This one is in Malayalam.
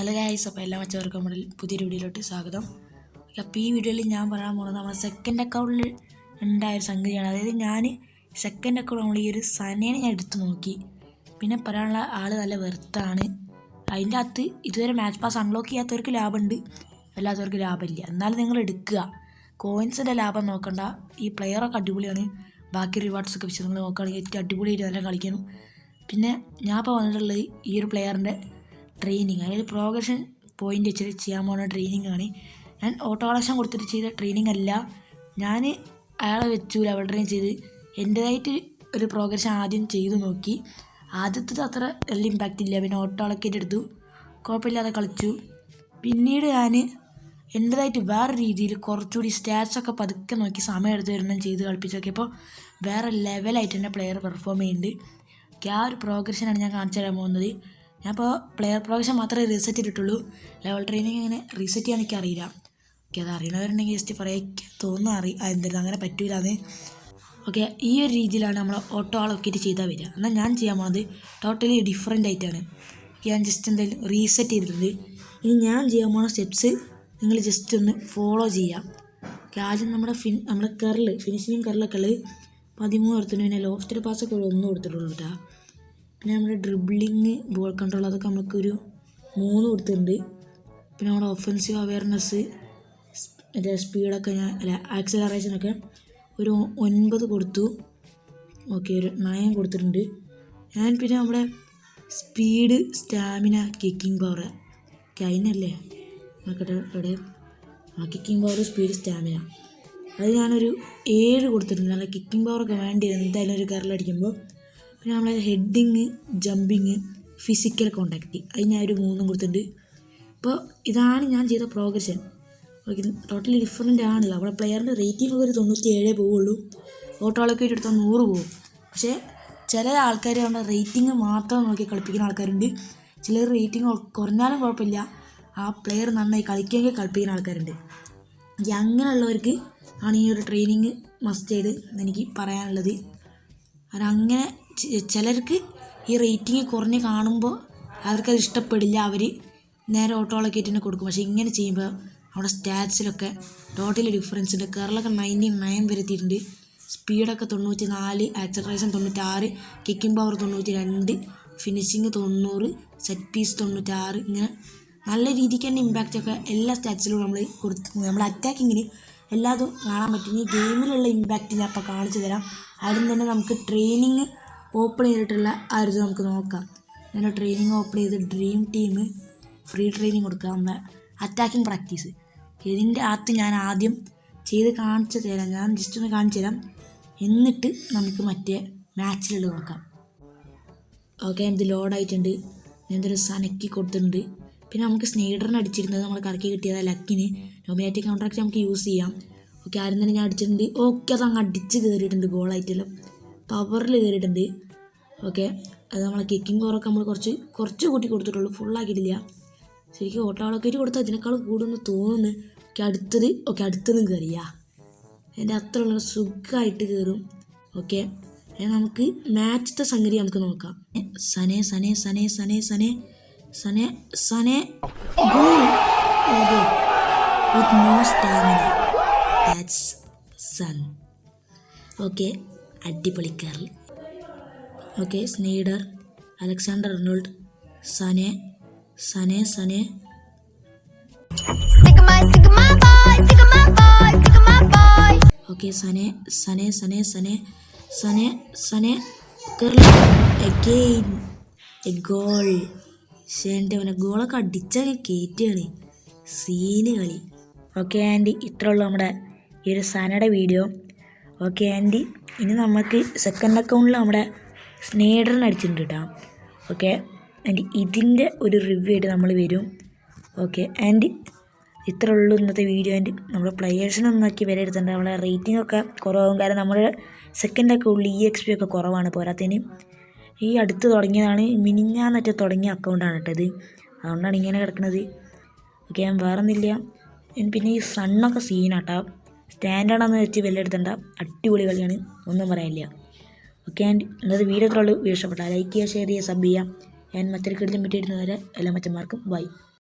ഹലോ ഗായ്സ് അപ്പോൾ എല്ലാ മച്ചവർക്കും നമ്മുടെ പുതിയൊരു വീഡിയോയിലോട്ട് സ്വാഗതം. അപ്പോൾ ഈ വീഡിയോയിൽ ഞാൻ പറയാൻ പോകുന്നത് നമ്മുടെ സെക്കൻഡ് അക്കൗണ്ടിൽ ഉണ്ടായ ഒരു സംഗതിയാണ്. അതായത് ഞാൻ സെക്കൻഡ് അക്കൗണ്ട് നമ്മൾ ഈ ഒരു സനേനെ ഞാൻ എടുത്തു നോക്കി. പിന്നെ പറയാനുള്ള ആൾ നല്ല വെറുത്താണ്. അതിന്റെ അകത്ത് ഇതുവരെ മാച്ച് പാസ് അൺലോക്ക് ചെയ്യാത്തവർക്ക് ലാഭമുണ്ട് അല്ലാത്തവർക്ക് ലാഭമില്ല. എന്നാലും നിങ്ങൾ എടുക്കുക. കോയിൻസിന്റെ ലാഭം നോക്കണ്ട. ഈ പ്ലെയറൊക്കെ അടിപൊളിയാണ്. ബാക്കി റിവാർഡ്സ് ഒക്കെ വെച്ച് നിങ്ങൾ നോക്കുകയാണെങ്കിൽ ഏറ്റവും അടിപൊളിയായിട്ട് നല്ല കളിക്കണം. പിന്നെ ഞാൻ ഇപ്പോൾ വന്നിട്ടുള്ളത് ഈ ഒരു പ്ലെയറിന്റെ ട്രെയിനിങ് അതായത് പ്രോഗ്രഷൻ പോയിന്റ് വെച്ചിട്ട് ചെയ്യാൻ പോകുന്ന ട്രെയിനിങ് ആണ്. ഞാൻ ഓട്ടോ കളക്ഷൻ കൊടുത്തിട്ട് ചെയ്ത ട്രെയിനിങ് അല്ല. ഞാൻ അയാളെ വെച്ചു ലെവൽ ട്രെയിൻ ചെയ്ത്. എന്റേതായിട്ട് ഒരു പ്രോഗ്രഷൻ ആദ്യം ചെയ്തു നോക്കി. ആദ്യത്തത് അത്ര വലിയ ഇമ്പാക്റ്റ് ഇല്ല. പിന്നെ ഓട്ടോ അളക്കേറ്റ് എടുത്തു. കുഴപ്പമില്ലാതെ കളിച്ചു. പിന്നീട് ഞാൻ എന്റേതായിട്ട് വേറെ രീതിയിൽ കുറച്ചുകൂടി സ്റ്റാറ്റ്സ് ഒക്കെ പതുക്കെ നോക്കി സമയം എടുത്ത് വരണം ചെയ്ത് കളിപ്പിച്ചൊക്കെ നോക്കിയപ്പോൾ വേറെ ലെവലായിട്ട് എന്റെ പ്ലെയർ പെർഫോം ചെയ്യുന്നുണ്ട്. ആ ഒരു പ്രോഗ്രഷനാണ് ഞാൻ കാണിച്ചു തരാൻ പോകുന്നത്. ഞാനിപ്പോൾ പ്ലെയർ പ്രോഗ്രഷൻ മാത്രമേ റീസെറ്റ് ചെയ്തിട്ടുള്ളൂ. ലെവൽ ട്രെയിനിങ് ഇങ്ങനെ റീസെറ്റ് ചെയ്യാൻ എനിക്ക് അറിയില്ല ഓക്കെ അത് അറിയണവരുണ്ടെങ്കിൽ ജസ്റ്റ് പറയാൻ തോന്നുന്നു അറി എന്തായാലും അങ്ങനെ പറ്റൂലെന്ന്. ഓക്കെ ഈ ഒരു രീതിയിലാണ് നമ്മൾ ഓട്ടോ ആളൊക്കെയിട്ട് ചെയ്താൽ വരിക. എന്നാൽ ഞാൻ ചെയ്യാൻ പോകുന്നത് ടോട്ടലി ഡിഫറെന്റ് ആയിട്ടാണ്. ഞാൻ ജസ്റ്റ് എന്തായാലും റീസെറ്റ് ചെയ്തിട്ടുണ്ട്. ഇനി ഞാൻ ചെയ്യാൻ പോകുന്ന സ്റ്റെപ്സ് നിങ്ങൾ ജസ്റ്റ് ഒന്ന് ഫോളോ ചെയ്യാം. ആദ്യം നമ്മുടെ ഫിൻ നമ്മുടെ കറിൽ ഫിനിഷിങ് കറിലൊക്കെ ഉള്ളത് പതിമൂന്ന് കൊടുത്തിട്ടുണ്ട്. പിന്നെ ലോഫ്റ്റർ പാസ്സൊക്കെ ഒരു ഒന്ന് കൊടുത്തിട്ടുള്ളൂ കേട്ടോ. പിന്നെ നമ്മുടെ ഡ്രിബ്ലിങ് ബോൾ കൺട്രോൾ അതൊക്കെ നമുക്കൊരു മൂന്ന് കൊടുത്തിട്ടുണ്ട്. പിന്നെ നമ്മുടെ ഒഫൻസീവ് അവയർനെസ് മറ്റേ സ്പീഡൊക്കെ ഞാൻ അല്ല ആക്സലറേഷനൊക്കെ ഒരു ഒൻപത് കൊടുത്തു. ഓക്കെ ഒരു നയൻ കൊടുത്തിട്ടുണ്ട്. ഞാൻ പിന്നെ നമ്മുടെ സ്പീഡ് സ്റ്റാമിന കിക്കിംഗ് പവർ അതിനല്ലേ നോക്കട്ടെ ഇവിടെ ആ കിക്കിംഗ് പവർ സ്പീഡ് സ്റ്റാമിന അത് ഞാനൊരു ഏഴ് കൊടുത്തിട്ടുണ്ട്. നല്ല കിക്കിംഗ് പവറൊക്കെ വേണ്ടി എന്തായാലും ഒരു കറലടിക്കുമ്പോൾ പിന്നെ നമ്മളെ ഹെഡിങ് ജമ്പിങ് ഫിസിക്കൽ കോണ്ടാക്റ്റ് അത് ഞാൻ ഒരു മൂന്നും കൊടുത്തിട്ടുണ്ട്. അപ്പോൾ ഇതാണ് ഞാൻ ചെയ്ത പ്രോഗ്രഷൻ ഓക്കെ ടോട്ടലി ഡിഫറെന്റ് ആണ്. അവിടെ പ്ലെയറിന്റെ റേറ്റിംഗ് ഒക്കെ ഒരു തൊണ്ണൂറ്റി ഏഴേ പോവുള്ളൂ ഓട്ടോളൊക്കെ എടുത്താൽ നൂറ് പോകും പക്ഷേ ചില ആൾക്കാർ നമ്മുടെ റേറ്റിംഗ് മാത്രം നോക്കി കളിപ്പിക്കുന്ന ആൾക്കാരുണ്ട്. ചിലർ റേറ്റിംഗ് കുറഞ്ഞാലും കുഴപ്പമില്ല. ആ പ്ലെയർ നന്നായി കളിക്കുകയൊക്കെ കളിപ്പിക്കുന്ന ആൾക്കാരുണ്ട്. ഈ അങ്ങനെയുള്ളവർക്ക് ആണ് ഈ ഒരു ട്രെയിനിങ് മസ്റ്റ് ചെയ്ത് എനിക്ക് പറയാനുള്ളത്. കാരണം അങ്ങനെ ചിലർക്ക് ഈ റേറ്റിംഗ് കുറഞ്ഞ് കാണുമ്പോൾ അവർക്കത് ഇഷ്ടപ്പെടില്ല അവർ നേരെ ഓട്ടോളൊക്കെ തന്നെ കൊടുക്കും. പക്ഷേ ഇങ്ങനെ ചെയ്യുമ്പോൾ അവിടെ സ്റ്റാറ്റ്സിലൊക്കെ ടോട്ടലി ഡിഫറൻസ് ഉണ്ട്. കേരളമൊക്കെ നയന്റി നയൻ വരുത്തിയിട്ടുണ്ട്. സ്പീഡൊക്കെ തൊണ്ണൂറ്റി നാല് ആക്സലറേഷൻ തൊണ്ണൂറ്റാറ് കിക്കിംഗ് പവർ തൊണ്ണൂറ്റി രണ്ട് ഫിനിഷിങ് തൊണ്ണൂറ് സെറ്റ് പീസ് തൊണ്ണൂറ്റാറ് ഇങ്ങനെ നല്ല രീതിക്ക് തന്നെ ഇമ്പാക്റ്റൊക്കെ എല്ലാ സ്റ്റാറ്റ്സിലും നമ്മൾ കൊടുത്ത് നമ്മൾ അറ്റാക്കിങ്ങിന് എല്ലാതും കാണാൻ പറ്റും. ഈ ഗെയിമിലുള്ള ഇമ്പാക്റ്റ് ഞാൻ അപ്പോൾ കാണിച്ചു തരാം. ആദ്യം തന്നെ നമുക്ക് ട്രെയിനിങ് ഓപ്പൺ ചെയ്തിട്ടുള്ള ആ ഒരു നമുക്ക് നോക്കാം. ഞാൻ ട്രെയിനിങ് ഓപ്പൺ ചെയ്ത് ഡ്രീം ടീം ഫ്രീ ട്രെയിനിങ് കൊടുക്കുക. നമ്മളെ അറ്റാക്കിംഗ് പ്രാക്ടീസ് ഇതിന്റെ അകത്ത് ഞാൻ ആദ്യം ചെയ്ത് കാണിച്ചു തരാം. ഞാൻ ജസ്റ്റ് ഒന്ന് കാണിച്ചു തരാം. എന്നിട്ട് നമുക്ക് മറ്റേ മാച്ചിലുള്ളത് നോക്കാം. ഓക്കെ ഇത് ലോഡായിട്ടുണ്ട് എന്തൊരു സനക്കി കൊടുത്തിട്ടുണ്ട്. പിന്നെ നമുക്ക് സ്നേഡറിന് അടിച്ചിരുന്നത് നമ്മൾ കറക്കി കിട്ടിയത് ലക്കിന്. നോമിനേറ്റ് കോൺട്രാക്ട് നമുക്ക് യൂസ് ചെയ്യാം. ഓക്കെ ആരും തന്നെ ഞാൻ അടിച്ചിട്ടുണ്ട്. ഓക്കെ അത് അങ്ങ് അടിച്ച് കയറിയിട്ടുണ്ട് ഗോളായിട്ടെല്ലാം പവറിൽ കയറിയിട്ടുണ്ട് ഓക്കെ അത് നമ്മളെ കിക്കിംഗ് പവറൊക്കെ നമ്മൾ കുറച്ച് കുറച്ച് കൂട്ടി കൊടുത്തിട്ടുള്ളൂ. ഫുള്ളാക്കിയിട്ടില്ല ശരിക്കും ഓട്ടോളൊക്കെ കൊടുത്താൽ അതിനേക്കാൾ കൂടുമെന്ന് തോന്നുന്നു. ഓക്കെ അടുത്തത് ഓക്കെ അടുത്തതും കയറിയാ എന്റെ അത്ര ഉള്ള സുഖമായിട്ട് കയറും ഓക്കെ നമുക്ക് മാച്ചത്തെ സംഗതി നമുക്ക് നോക്കാം. Sane Sane Sane Sane Sane Sane Sane. Goal with no stamina that's son okay അടിപൊളി കേരളി. Okay Sneijder Alexander Ronald Sane Sane Sane. Okay Sane Sane Sane Sane Sane Sane. Kerala again a goal ശേണ്ടി അവനെ ഗോളൊക്കെ അടിച്ചാൽ കയറ്റുകയാണ് സീന് കളി. ഓക്കെ ആൻഡി ഇത്രയുള്ളൂ ഉള്ളൂ നമ്മുടെ ഈ ഒരു സനയുടെ വീഡിയോ ഓക്കെ ആന്റി. ഇനി നമുക്ക് സെക്കൻഡ് അക്കൗണ്ടിൽ നമ്മുടെ സ്നേഡറിന് അടിച്ചിട്ടുണ്ട് കേട്ടോ ഓക്കെ ആന്റി ഇതിന്റെ ഒരു റിവ്യൂ ആയിട്ട് നമ്മൾ വരും. ഓക്കെ ആന്റി ഇത്ര ഉള്ളൂ ഇന്നത്തെ വീഡിയോ ആൻഡ് നമ്മുടെ പ്ലെയേഴ്സിനെ നോക്കി വില എടുത്തിട്ടുണ്ട്. നമ്മുടെ റേറ്റിംഗ് ഒക്കെ കുറവാകും. കാരണം നമ്മുടെ സെക്കൻഡ് അക്കൗണ്ടിൽ ഇ എക്സ് പി ഒക്കെ കുറവാണ് പോരാത്തതിന്. ഈ അടുത്ത് തുടങ്ങിയതാണ് മിനിഞ്ഞാന്നറ്റ തുടങ്ങിയ അക്കൗണ്ടാണ് കേട്ടത് അതുകൊണ്ടാണ് ഇങ്ങനെ കിടക്കുന്നത് ഓക്കെ ഞാൻ വേറെ ഒന്നുമില്ല ഇനി പിന്നെ ഈ സണ്ണൊക്കെ സീനാട്ടോ സ്റ്റാൻഡേർഡാന്ന് വെച്ച് വില എടുത്തണ്ട അടിപൊളി കളിയാണ്. ഒന്നും പറയാനില്ല. ഓക്കെ ആൻഡ് ഇന്നത്തെ വീഡിയോ ഉള്ളൂ വീഡിയോ ഇഷ്ടപ്പെട്ടാൽ ലൈക്ക് ചെയ്യുക ഷെയർ ചെയ്യുക സബ് ചെയ്യുക. ഞാൻ മറ്റൊരു കിടലും പറ്റിയിരുന്നവരെ എല്ലാ മച്ചന്മാർക്കും ബൈ